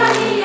감사합니다.